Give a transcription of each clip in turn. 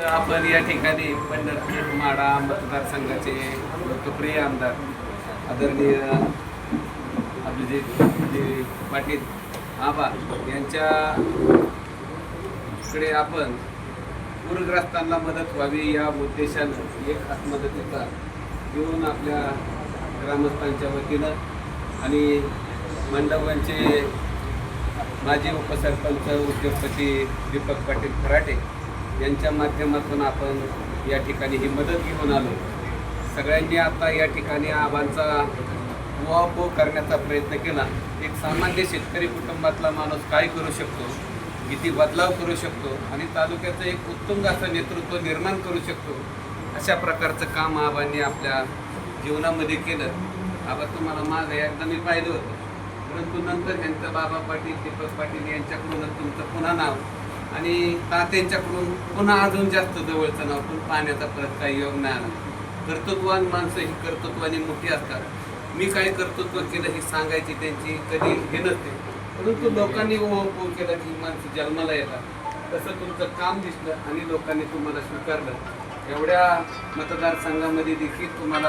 आपण या ठिकाणी पंढरपूर माडा मतदारसंघाचे लोकप्रिय आमदार आदरणीय अभिजित जे पाटील आबा यांच्याकडे आपण पूरग्रस्तांना मदत व्हावी या उद्देशानं एक आत्मदतीचा घेऊन आपल्या ग्रामस्थांच्या वतीनं आणि मंडपांचे माजी उपसरपंच उद्योगपती दीपक पाटील खराटे यांच्या माध्यमातून आपण या ठिकाणी ही मदत घेऊन आलो. सगळ्यांनी आता या ठिकाणी आबांचा उहापोह करण्याचा प्रयत्न केला. एक सामान्य शेतकरी कुटुंबातला माणूस काय करू शकतो? किती बदलाव करू शकतो? आणि तालुक्याचं एक उत्तुंग असं नेतृत्व निर्माण करू शकतो? अशा प्रकारचं काम आबांनी आपल्या जीवनामध्ये केलं. आबा तुम्हाला माझं एकदा मी पाहिलं होतं. परंतु नंतर यांचं बाबा पाटील दीपक पाटील यांच्याकडूनच तुमचं पुन्हा नाव आणि तात्यांच्याकडून पुन्हा अजून जास्त जवळचं नाव पण पाहण्याचा परत काही योग नाही आला. कर्तृत्वान माणसं ही कर्तृत्वाने मोठी असतात. मी काय कर्तृत्व केलं ही सांगायची त्यांची कधी हे नसते. परंतु लोकांनी हो, ओहो केला की माणसं जन्माला येतात. तसं तुमचं काम दिसलं आणि लोकांनी तुम्हाला स्वीकारलं. एवढ्या मतदारसंघामध्ये देखील तुम्हाला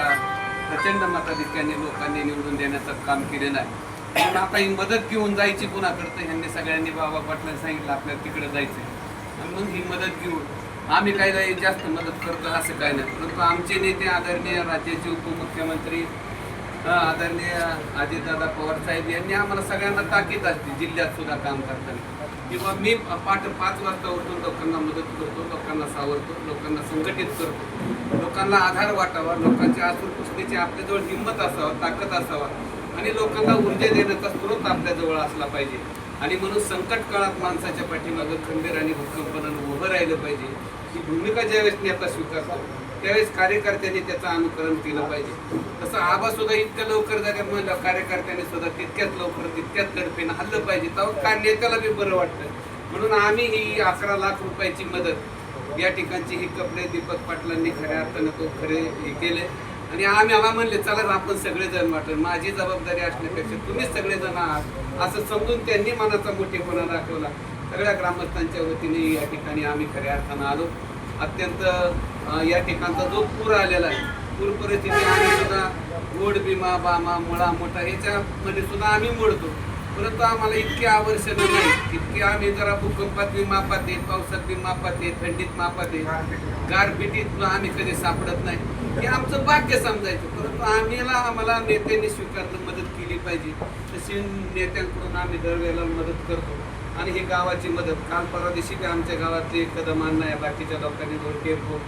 प्रचंड मताधिक्याने लोकांनी निवडून देण्याचं काम केलेलं आहे. पण आता ही मदत घेऊन जायची कुणाकडतं ह्यांनी सगळ्यांनी बाबा पाटलांनी सांगितलं आपल्याला तिकडे जायचं आणि मग ही मदत घेऊन आम्ही काही जाईल जास्त मदत करतो असं काय नाही. परंतु आमचे नेते आदरणीय राज्याचे उपमुख्यमंत्री आदरणीय अजितदादा पवार साहेब यांनी आम्हाला सगळ्यांना ताकीद असते जिल्ह्यात सुद्धा काम करताना. किंवा मी पाठ पाच वाजता उठून लोकांना मदत करतो लोकांना सावरतो लोकांना संघटित करतो. लोकांना आधार वाटावा लोकांच्या आसूर पुस्तकेची आपल्याजवळ हिंमत असावा ताकद असावा. आणि लोकांना ऊर्जा देण्याचा स्रोत आपल्याजवळ असला पाहिजे. आणि म्हणून संकट काळात माणसाच्या पाठीमागं खंबीर आणि भक्कमपणानं उभं राहिलं पाहिजे. ही भूमिका ज्यावेळेस नेता स्वीकारतो त्यावेळेस कार्यकर्त्यांनी त्याचं अनुकरण केलं पाहिजे. तसं आबा सुद्धा इतक्या लवकर झाल्या म्हणलं कार्यकर्त्यांनी सुद्धा तितक्याच लवकर तितक्याच तडफेनं हल्लं पाहिजे. तेव्हा काय नेत्याला बी बरं वाटतं? म्हणून आम्ही ही अकरा लाख रुपयाची मदत या ठिकाणची ही कपडे दीपक पाटलांनी खऱ्या अर्थानं तो खरे हे केले. आणि आम्ही आम्हाला म्हणले चला आपण सगळेजण वाटत माझी जबाबदारी असण्यापेक्षा तुम्हीच सगळेजण आहात. असं समजून त्यांनी मनाचा मोठेपणा दाखवला. सगळ्या ग्रामस्थांच्या वतीने या ठिकाणी आम्ही खऱ्या अर्थानं आलो. अत्यंत या ठिकाणचा जो पूर आलेला आहे पूर परिस्थिती आम्ही सुद्धा गोड भीमा बामा मुळा मोठा ह्याच्यामध्ये सुद्धा आम्ही मोडतो. परंतु आम्हाला इतकी आवश्यक नाही इतकी आम्ही जरा भूकंपात बी मापात येत पावसात बी मापात येत थंडीत मापात येत गारपिटीत आम्ही कधी सापडत नाही. हे आमचं भाग्य समजायचं. परंतु आम्हाला आम्हाला नेत्यांनी स्वीकारलं मदत केली पाहिजे. तशी नेत्यांकडून आम्ही दरवेळेला मदत करतो. आणि ही गावाची मदत. काल परवा दिवशी बी आमच्या गावातले कदमान नाही बाकीच्या लोकांनी दोन टेम्पो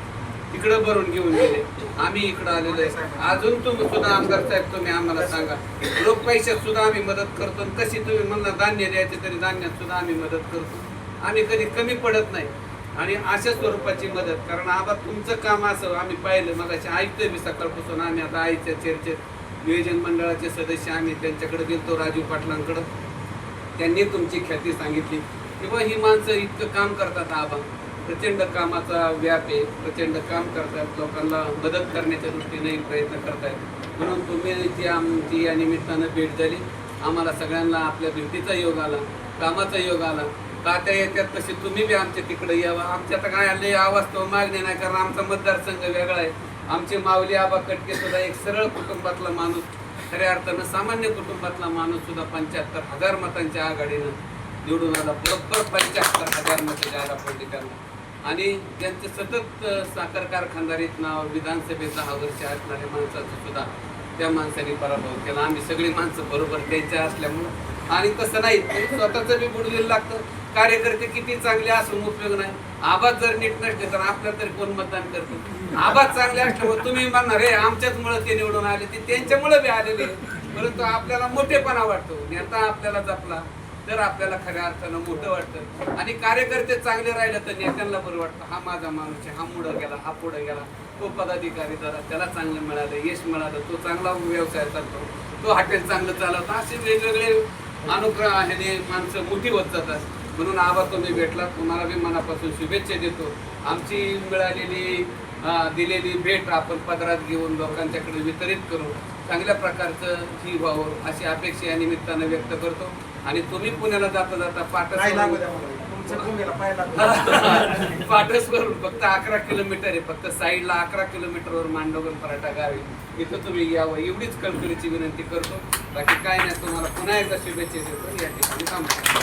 इकडं भरून घेऊन गेले. आम्ही इकडं आलेलो आहे. अजून तुम्ही सुद्धा आमदार साहेब तुम्ही आम्हाला सांगा. लोक पैशात सुद्धा आम्ही मदत करतो आणि कशी तुम्ही म्हणला धान्य द्यायचे तरी धान्यात सुद्धा आम्ही मदत करतो. आम्ही कधी कमी पडत नाही. आणि अशा स्वरूपाची मदत. कारण आबा तुमचं काम असं आम्ही पाहिलं. मग ऐकतोय मी सकाळपासून. आम्ही आता आईच्या चर्चेत नियोजन मंडळाचे सदस्य आम्ही त्यांच्याकडे गेलतो राजीव पाटलांकडं. त्यांनी तुमची ख्याती सांगितली. किंवा ही माणसं इतकं काम करतात आबा. प्रचंड कामाचा व्याप आहे प्रचंड काम करतात लोकांना मदत करण्याच्या दृष्टीने प्रयत्न करतायत. म्हणून तुम्ही जी आमची या निमित्तानं भेट झाली. आम्हाला सगळ्यांना आपल्या भेटीचा योग आला कामाचा योग आला. तात्या येतात तसे तुम्ही बी आमच्या तिकडे यावा. आमच्या तर काय आले अवास्तव मागणी नाही कारण आमचा मतदारसंघ वेगळा आहे. आमचे माऊली आबा कटके सुद्धा एक सरळ कुटुंबातला माणूस. खऱ्या अर्थानं सामान्य कुटुंबातला माणूस सुद्धा पंच्याहत्तर हजार मतांच्या आघाडीनं निवडून आला. बरोबर पंच्याहत्तर हजार मते जायला पॉलिटिकलला आणि ज्यांचे सतत साखर कारखानदारीत नाव विधानसभेत दहा वर्ष असणाऱ्या माणसाचं सुद्धा त्या माणसाने पराभव केला. आम्ही सगळी माणसं बरोबर त्यांच्या असल्यामुळं. आणि तसं नाही स्वतःचं बी बुडलेलं लागतं. कार्यकर्ते किती चांगले असून उपयोग नाही. आवाज जर नीट नसले तर आपल्याला तरी कोण मतदान करतो? आवाज चांगले असल्यामुळे तुम्ही म्हणणार हे आमच्याच मुळे ते निवडून आले. ते त्यांच्यामुळे बी आलेले परंतु आपल्याला मोठेपणा वाटतो. नेता आपल्याला जपला. तर आपल्याला खऱ्या अर्थानं मोठं वाटतं. आणि कार्यकर्ते चांगले राहिले तर नेत्यांना बरं वाटतं. हा माझा माणूस आहे हा पुढं गेला हा पुढं गेला. तो पदाधिकारी झाला त्याला चांगलं मिळालं यश मिळालं तो चांगला व्यवसाय चालतो तो हॉटेल चांगलं चालवतो. असे वेगवेगळे अनुग्रह ह्याने माणसं मोठी होत जातात. म्हणून आबा तुम्ही भेटला तुम्हाला मी मनापासून शुभेच्छा देतो. आमची मिळालेली दिलेली भेट आपण पदरात घेऊन लोकांच्याकडे वितरित करू. चांगल्या प्रकारचं ही व्हावं अशी अपेक्षा या निमित्तानं व्यक्त करतो. आणि तुम्ही पुण्याला जाता जाता भूमीला पाहिला पाटसवरून फक्त अकरा किलोमीटर आहे. फक्त साईडला अकरा किलोमीटरवर मांडवगण पराठा गाव. इथं तुम्ही यावं. एवढीच कळकळीची विनंती करतो. बाकी काय नाही तुम्हाला पुन्हा एकदा शुभेच्छा देतो. या ठिकाणी थांबतो